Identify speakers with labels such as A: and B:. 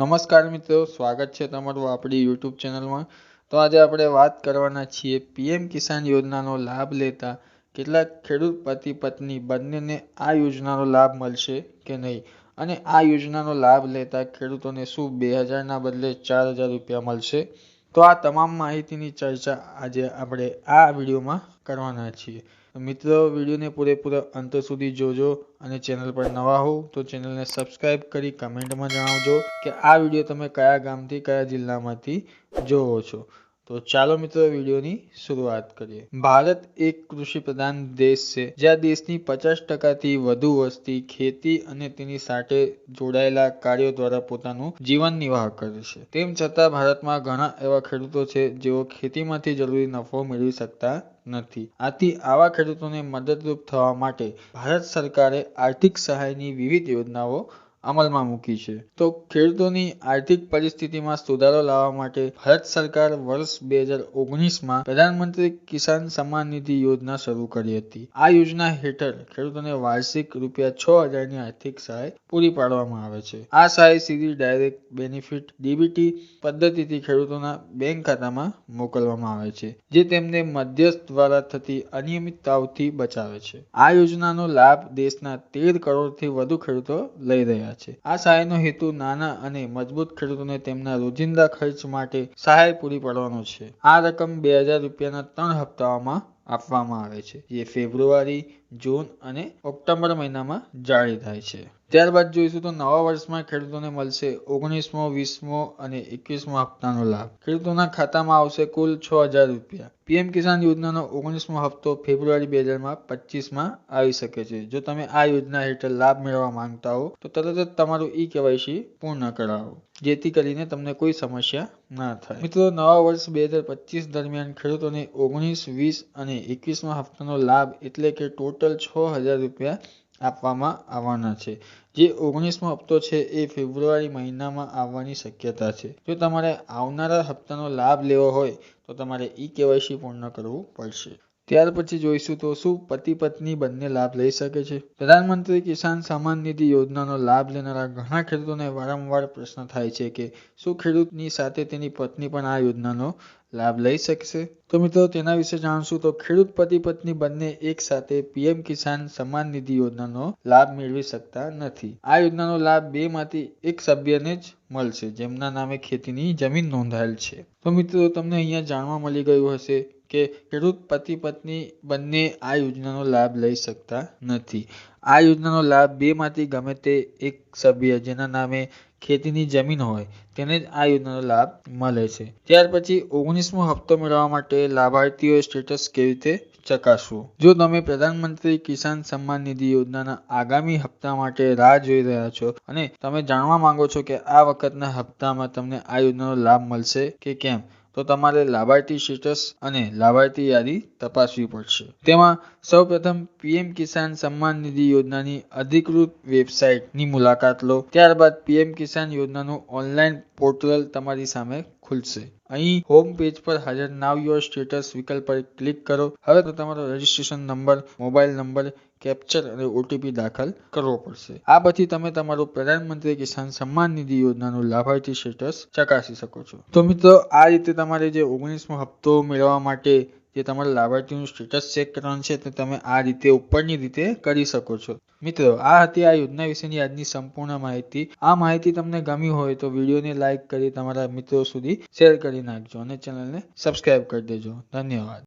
A: નમસ્કાર મિત્રો, સ્વાગત છે તમારું આપણી યુટ્યુબ ચેનલમાં. તો આજે આપણે વાત કરવાના છીએ પીએમ કિસાન યોજનાનો લાભ લેતા કેટલાક ખેડૂત પતિ પત્ની બંનેને આ યોજનાનો લાભ મળશે કે નહીં? અને આ યોજનાનો લાભ લેતા ખેડૂતોને શું બે હજારના બદલે ચાર હજાર રૂપિયા મળશે? તો આ તમામ માહિતીની ચર્ચા આજે આપણે આ વિડીયોમાં કરવાના છીએ. મિત્રો, વિડીયોને પૂરેપૂરા અંત સુધી જોજો અને ચેનલ પર નવા હો તો ચેનલને સબસ્ક્રાઈબ કરી કમેન્ટમાં જણાવજો કે આ વીડિયો તમે કયા ગામથી, કયા જિલ્લામાંથી જોવો છો. તો ચાલો મિત્રો, વિડીયોની શરૂઆત કરીએ. ભારત એક કૃષિ પ્રધાન દેશ છે, જ્યાં દેશની પચાસ ટકાથી વધુ વસ્તી, ખેતી અને તેની સાથે જોડાયેલા કાર્યો દ્વારા પોતાનું જીવન નિર્વાહ કરે છે. તેમ છતાં, ભારતમાં ઘણા એવા ખેડૂતો છે જેઓ ખેતીમાંથી જરૂરી નફો મેળવી શકતા નથી. આથી આવા ખેડૂતોને મદદરૂપ થવા માટે ભારત સરકારે આર્થિક સહાયની વિવિધ યોજનાઓ અમલમાં મૂકી છે. તો ખેડૂતોની આર્થિક પરિસ્થિતિમાં સુધારો લાવવા માટે ભારત સરકાર વર્ષ બે હજાર ઓગણીસમાં પ્રધાનમંત્રી કિસાન સન્માન નિધિ યોજના શરૂ કરી હતી. આ યોજના હેઠળ ખેડૂતોને વાર્ષિક રૂપિયા છ હજારની આર્થિક સહાય પૂરી પાડવામાં આવે છે. આ સહાય સીધી ડાયરેક્ટ બેનિફિટ ડીબીટી પદ્ધતિથી ખેડૂતોના બેંક ખાતામાં મોકલવામાં આવે છે, જે તેમને મધ્યસ્થ દ્વારા થતી અનિયમિતતાઓથી બચાવે છે. આ યોજનાનો લાભ દેશના તેર કરોડથી વધુ ખેડૂતો લઈ રહ્યા છે. આ સહાયનો હેતુ નાના અને મજબૂત ખેડૂતોને તેમના રોજિંદા ખર્ચ માટે સહાય પૂરી પાડવાનો છે. આ રકમ બે હજાર રૂપિયાના ત્રણ હપ્તાઓમાં આપવામાં આવે છે. જે ફેબ્રુઆરી જૂન અને ઓક્ટોબર મહિનામાં જાળી થાય છે. ત્યારબાદ જોઈશું તો નવા વર્ષમાં ખેડૂતોને મળશે ઓગણીસમો, વીસમો અને એકવીસમો હપ્તાનો લાભ. ખેડૂતોના ખાતામાં આવશે કુલ છ હજાર રૂપિયા. પીએમ કિસાન યોજનાનો ઓગણીસમો હપ્તો ફેબ્રુઆરી બે હજારમાં પચીસમાં આવી શકે છે. જો તમે આ યોજના હેઠળ લાભ મેળવવા માંગતા હો, તો તરત જ તમારું ઈ કેવાયસી પૂર્ણ કરાવો. જેથી કરીને તમને કોઈ સમસ્યા ના થાય. મિત્રો, નવા વર્ષ બે હજાર પચીસ દરમિયાન ખેડૂતોને ઓગણીસ, વીસ અને એકવીસમાં હપ્તાનો લાભ એટલે કે ટોટલ છ હજાર રૂપિયા આપવામાં આવવાના છે. જે ઓગણીસમો હપ્તો છે એ ફેબ્રુઆરી મહિનામાં આવવાની શક્યતા છે. જો તમારે આવનારા હપ્તાનો લાભ લેવો હોય, તો તમારે ઈ કેવાયસી પૂર્ણ કરવું પડશે. ત્યાર પછી જોઈશું તો શું પતિ પત્ની બંને લાભ લઈ શકે છે. પ્રધાનમંત્રી કિસાન સન્માન નિધિ યોજનાનો લાભ લેનારા ઘણા ખેડૂતોને વારંવાર પ્રશ્ન થાય છે કે શું ખેડૂતની સાથે તેની પત્ની પણ આ યોજનાનો લાભ લઈ શકશે? તો મિત્રો, તેના વિશે જાણશું તો ખેડૂત પતિ પત્ની બંને એક સાથે પીએમ કિસાન સન્માન નિધિ યોજનાનો લાભ મેળવી શકતા નથી. આ યોજનાનો લાભ બે માંથી એક સભ્યને જ મળશે, જેમના નામે ખેતીની જમીન નોંધાયેલ છે. તો મિત્રો, તમને અહીંયા જાણવા મળી ગયું હશે કે ખેડૂત પતિ પત્ની બંને આ યોજનાનો લાભ લઈ શકતા નથી. આ યોજનાનો લાભ બે માંથી ગમે તે એક સભ્ય જેના નામે ખેતીની જમીન હોય તેને જ આ યોજનાનો લાભ મળે છે. ત્યાર પછી ઓગણીસમો હપ્તો મેળવવા માટે લાભાર્થીઓ સ્ટેટસ કેવી રીતે ચકાસવું? જો તમે પ્રધાનમંત્રી કિસાન સન્માન નિધિ યોજનાના આગામી હપ્તા માટે રાહ જોઈ રહ્યા છો અને તમે જાણવા માંગો છો કે આ વખતના હપ્તામાં તમને આ યોજનાનો લાભ મળશે કે કેમ તો તમારે લાભાર્થી સ્ટેટસ અને લાભાર્થી યાદી તપાસવી પડશે. તેમાં સૌપ્રથમ પીએમ કિસાન સન્માન નિધિ યોજનાની અધિકૃત વેબસાઇટની મુલાકાત લો. ત્યારબાદ પીએમ કિસાન યોજનાનું ઓનલાઈન પોર્ટલ તમારી સામે ખુલશે. અહીં હોમ પેજ પર હાજર નાવ યોર સ્ટેટસ વિકલ્પ પર ક્લિક કરો. હવે તો તમારો registration number mobile number capture અને ઓટીપી દાખલ કરવો પડશે. આ પછી તમે તમારું પ્રધાનમંત્રી કિસાન સન્માન નિધિ યોજનાનું લાભાર્થી સ્ટેટસ ચકાસી શકો છો. તો મિત્રો, આ રીતે તમારે જે ઓગણીસમો હપ્તો મેળવવા માટે જે તમારા લાભાર્થીનું સ્ટેટસ ચેક કરવાનું છે, તે તમે આ રીતે ઉપરની રીતે કરી શકો છો. મિત્રો, આ હતી આ યોજના વિશેની આજની સંપૂર્ણ માહિતી. આ માહિતી તમને ગમી હોય તો વિડીયોને લાઇક કરી તમારા મિત્રો સુધી શેર કરી નાખજો અને ચેનલને સબસ્ક્રાઇબ કરી દેજો. ધન્યવાદ.